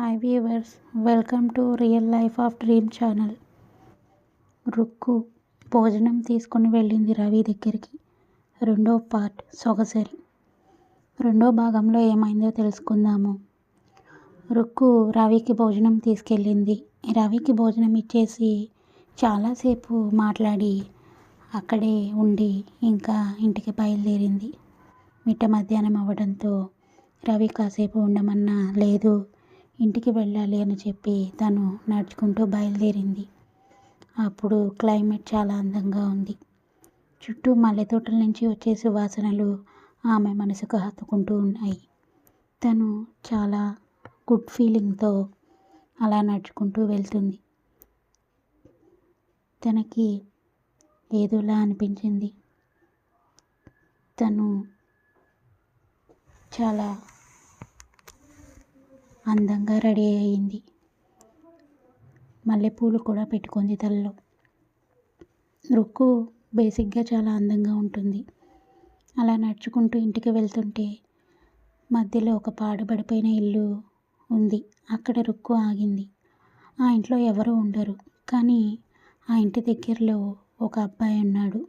Hi viewers welcome to real life of dream channel Rukku భోజనం తీసుకొని వెళ్ళింది రవి దగ్గరికి. రెండో పార్ట్ సొగసరి రెండో భాగంలో ఏమైందో తెలుసుకుందాము. రుక్కు రవికి భోజనం తీసుకెళ్ళింది. రవికి భోజనం ఇచ్చేసి చాలాసేపు మాట్లాడి అక్కడే ఉండి ఇంకా ఇంటికి బయలుదేరింది. మిట్ట మధ్యాహ్నం అవ్వడంతో రవి కాసేపు ఉండమన్నా లేదు. ఇంటికి వెళ్ళాలి అని చెప్పి తను నడుచుకుంటూ బయలుదేరింది. అప్పుడు క్లైమేట్ చాలా అందంగా ఉంది. చుట్టూ మల్లె తోటల నుంచి వచ్చే సువాసనలు ఆమె మనసుకు హత్తుకుంటూ ఉన్నాయి. తను చాలా గుడ్ ఫీలింగ్తో అలా నడుచుకుంటూ వెళ్తుంది. తనకి ఏదోలా అనిపించింది. తను చాలా అందంగా రెడీ అయింది మల్లెపూలు కూడా పెట్టుకుంది తలలో. రుక్కు బేసిక్గా చాలా అందంగా ఉంటుంది. అలా నడుచుకుంటూ ఇంటికి వెళ్తుంటే మధ్యలో ఒక పాడుబడిపోయిన ఇల్లు ఉంది. అక్కడ రుక్కు ఆగింది. ఆ ఇంట్లో ఎవరు ఉండరు. కానీ ఆ ఇంటి దగ్గరలో ఒక అబ్బాయి ఉన్నాడు.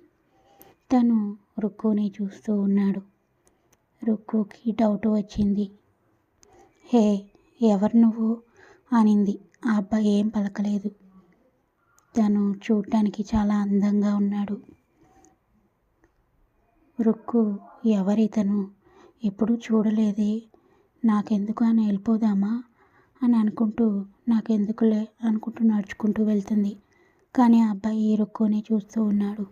తను రుక్కుని చూస్తూ ఉన్నాడు. రుక్కుకి డౌట్ వచ్చింది. హే ఎవరు నువ్వు? అనింది. ఆ అబ్బాయి ఏం పలకలేదు. తను చూడటానికి చాలా అందంగా ఉన్నాడు. రుక్కు ఎవరితను? ఎప్పుడూ చూడలేదే. నాకెందుకు అని వెళ్ళిపోదామా? అని అనుకుంటూ నాకెందుకులే అనుకుంటూ నడుచుకుంటూ వెళ్తుంది. కానీ ఆ అబ్బాయి రుక్కుని చూస్తూ ఉన్నాడు.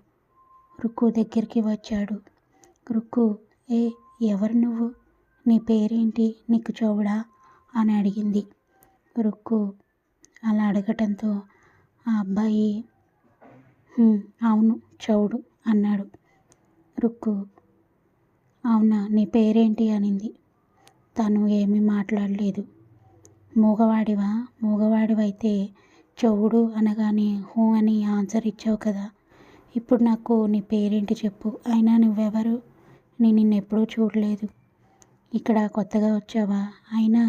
రుక్కు దగ్గరికి వచ్చాడు. రుక్కు ఏ ఎవరు నువ్వు? నీ పేరేంటి? నీకు చౌడా అని అడిగింది. రుక్కు అలా అడగటంతో ఆ అబ్బాయి అవును చౌడు అన్నాడు. రుక్కు అవునా నీ పేరేంటి? అనింది. తను ఏమీ మాట్లాడలేదు. మూగవాడివా? మూగవాడివైతే చౌడు అనగానే హూ అని ఆన్సర్ ఇచ్చావు కదా. ఇప్పుడు నాకు నీ పేరేంటి చెప్పు. అయినా నువ్వెవరు? నేను నిన్నెప్పుడూ చూడలేదు. ఇక్కడ కొత్తగా వచ్చావా? అయినా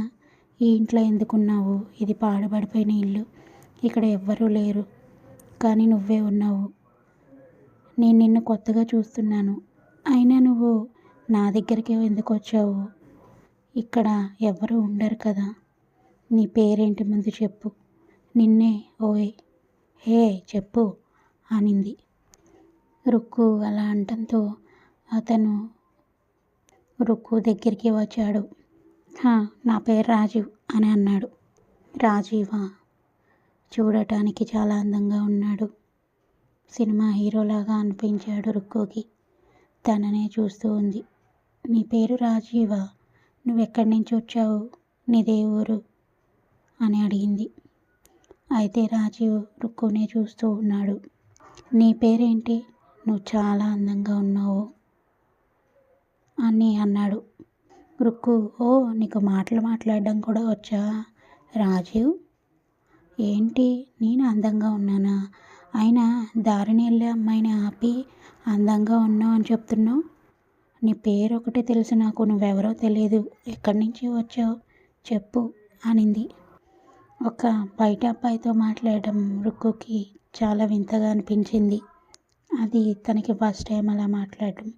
ఈ ఇంట్లో ఎందుకున్నావు? ఇది పాడుబడిపోయిన ఇల్లు. ఇక్కడ ఎవ్వరూ లేరు. కానీ నువ్వే ఉన్నావు. నేను నిన్ను కొత్తగా చూస్తున్నాను. అయినా నువ్వు నా దగ్గరికి ఎందుకు వచ్చావు? ఇక్కడ ఎవరు ఉండరు కదా. నీ పేరేంటి ముందు చెప్పు. నిన్నే ఓయ్ హే చెప్పు అనింది. రుక్కు అలా అంటంతో అతను రుక్కు దగ్గరికి వచ్చాడు. నా పేరు రాజీవ్ అని అన్నాడు. రాజీవా? చూడటానికి చాలా అందంగా ఉన్నాడు. సినిమా హీరోలాగా అనిపించాడు రుక్కుకి. తననే చూస్తూ ఉంది. నీ పేరు రాజీవా? నువ్వెక్కడి నుంచి వచ్చావు? నీదే ఊరు? అని అడిగింది. అయితే రాజీవ్ రుక్కునే చూస్తూ ఉన్నాడు. నీ పేరేంటి? నువ్వు చాలా అందంగా ఉన్నావు అని అన్నాడు. రుక్కు. ఓ నీకు మాటలు మాట్లాడడం కూడా వచ్చా? రాజీవ్? ఏంటి? నేను అందంగా ఉన్నానా? అయినా దారిని వెళ్ళే అమ్మాయిని ఆపి అందంగా ఉన్నావు అని చెప్తున్నావు? నీ పేరు ఒకటే తెలుసు నాకు నువ్వెవరో తెలియదు ఎక్కడి నుంచి వచ్చావు? చెప్పు అనింది. ఒక బయట అబ్బాయితో మాట్లాడడం రుక్కుకి చాలా వింతగా అనిపించింది. అది తనకి ఫస్ట్ టైం అలా మాట్లాడడం.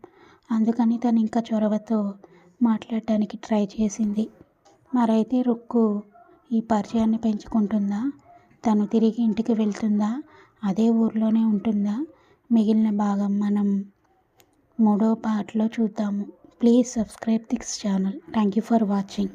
అందుకని తను ఇంకా చొరవతో మాట్లాడటానికి ట్రై చేసింది. మరైతే రుక్కు ఈ పరిచయాన్ని పెంచుకుంటుందా? తను తిరిగి ఇంటికి వెళ్తుందా? అదే ఊర్లోనే ఉంటుందా? మిగిలిన భాగం మనం మూడో పార్ట్లో చూద్దాము. Please subscribe this channel. Thank you for watching.